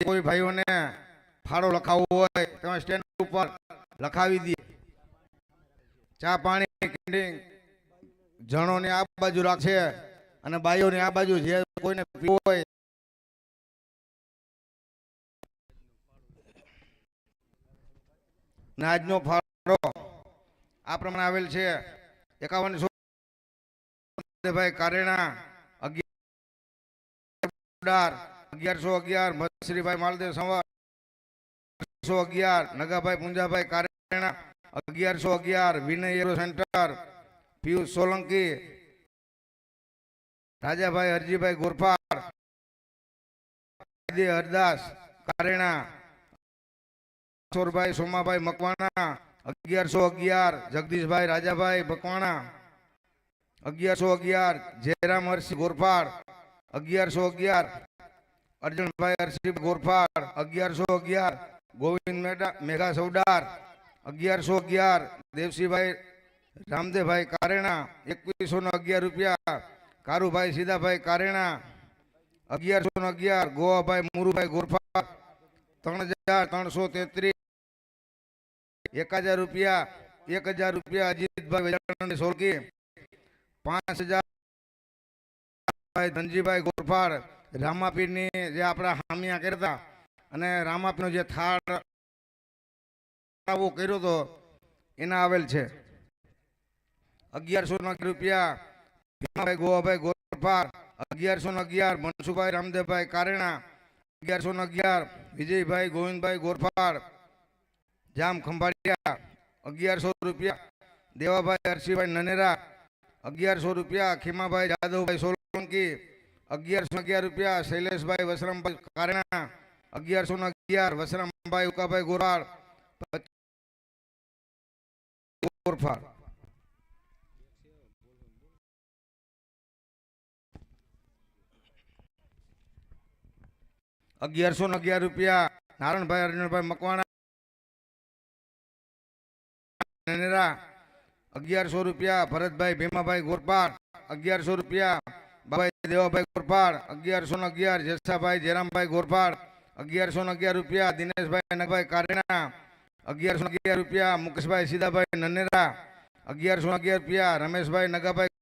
કોઈ ભાઈઓને ફાળો લખાવવો હોય, તમે સ્ટેન્ડ ઉપર લખાવી દે. ચા પાણી, કેન્ટીન, જણોને આ બાજુ રાખશે અને બાઈઓને આ બાજુ જે કોઈને પીવું હોય. આજનો ફાળો આ પ્રમાણે આવેલ છે. એકાવનસો ભાઈ કારેણા અગિયાર અગિયારસો અગિયાર મશ્રીભાઈ માલદેવ સંવર અગિયાર, નગાભાઈ પુંજાભાઈ કારેણા. અગિયારસો અગિયાર, વિનય એરો સેન્ટર. પિયુષ સોલંકી. રાજાભાઈ હરજીભાઈ ગોરફાડ. હરદાસ કારેણા. કિશોરભાઈ સોમાભાઈ મકવાણા. અગિયારસો અગિયાર, જગદીશભાઈ રાજાભાઈ મકવાણા. અગિયારસો અગિયાર, જયરામ હર્ષ ગોરફાડ. અગિયારસો અગિયાર અર્જુનભાઈ હર્ષી ગોરફાડ અગિયારસો અગિયાર ગોવિંદ મેડા મેઘા સૌડાર અગિયારસો અગિયાર દેવસીભાઈ રામદેવભાઈ કારેણા એકવીસો નો અગિયાર રૂપિયા કારુભાઈ સીધાભાઈ કારેણા અગિયારસો નો અગિયાર ગોવાભાઈ મુરુભાઈ ગોરફાડ ત્રણ હજાર ત્રણસો તેત્રીસ એક હજાર રૂપિયા એક હજાર રૂપિયા અજીતભાઈ વેજાણી સોલકી પાંચ હજાર ભાઈ ધનજીભાઈ ગોરફાડ રામાપીરની જે આપણા હામિયા કરતા અને રામાપીરનો જે થાળ આવો કર્યો હતો એના આવેલ છે. અગિયારસો નો રૂપિયા, ભીમાભાઈ ગોવાભાઈ ગોરફાડ અગિયારસો અગિયાર મનસુભાઈ રામદેવભાઈ કારેણા, અગિયારસો ને અગિયાર, વિજયભાઈ ગોવિંદભાઈ ગોરફાળ જામ ખંભાળિયા, અગિયારસો રૂપિયા, દેવાભાઈ હર્ષિભાઈ નનેરા, અગિયારસો રૂપિયા, ખીમાભાઈ જાદવભાઈ સોલંકી અગિયારસો અગિયાર રૂપિયા શૈલેષભાઈ વસરામભાઈ કારણા અગિયારસો ને અગિયાર વસરામભાઈ ઉકાભાઈ ગોરાળ ગોરફાડ અગિયારસો ને અગિયાર રૂપિયા નારણભાઈ અર્જુનભાઈ મકવાણા નેનેરા અગિયારસો રૂપિયા ભરતભાઈ ભીમાભાઈ ગોરપાડ અગિયારસો રૂપિયા બાબાઈ દેવાભાઈ ગોરપાડ અગિયારસો ને અગિયાર જેસાભાઈ જયરામભાઈ ગોરપાડ અગિયારસો ને અગિયાર રૂપિયા દિનેશભાઈ નગભાઈ કારેણા અગિયારસો ને અગિયાર રૂપિયા મુકેશભાઈ સીધાભાઈ નનેરા અગિયારસો ને અગિયાર રૂપિયા રમેશભાઈ નગાભાઈ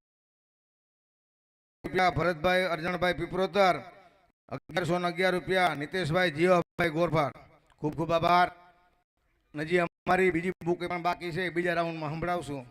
રૂપિયા ભરતભાઈ અર્જણભાઈ પીપરોતર અગિયારસો ને અગિયાર રૂપિયા નીતેશભાઈ જીવાભાઈ ગોરપાડ ખૂબ ખૂબ આભાર નજી અમારી બીજી બુક પણ બાકી છે બીજા રાઉન્ડમાં સંભળાવશું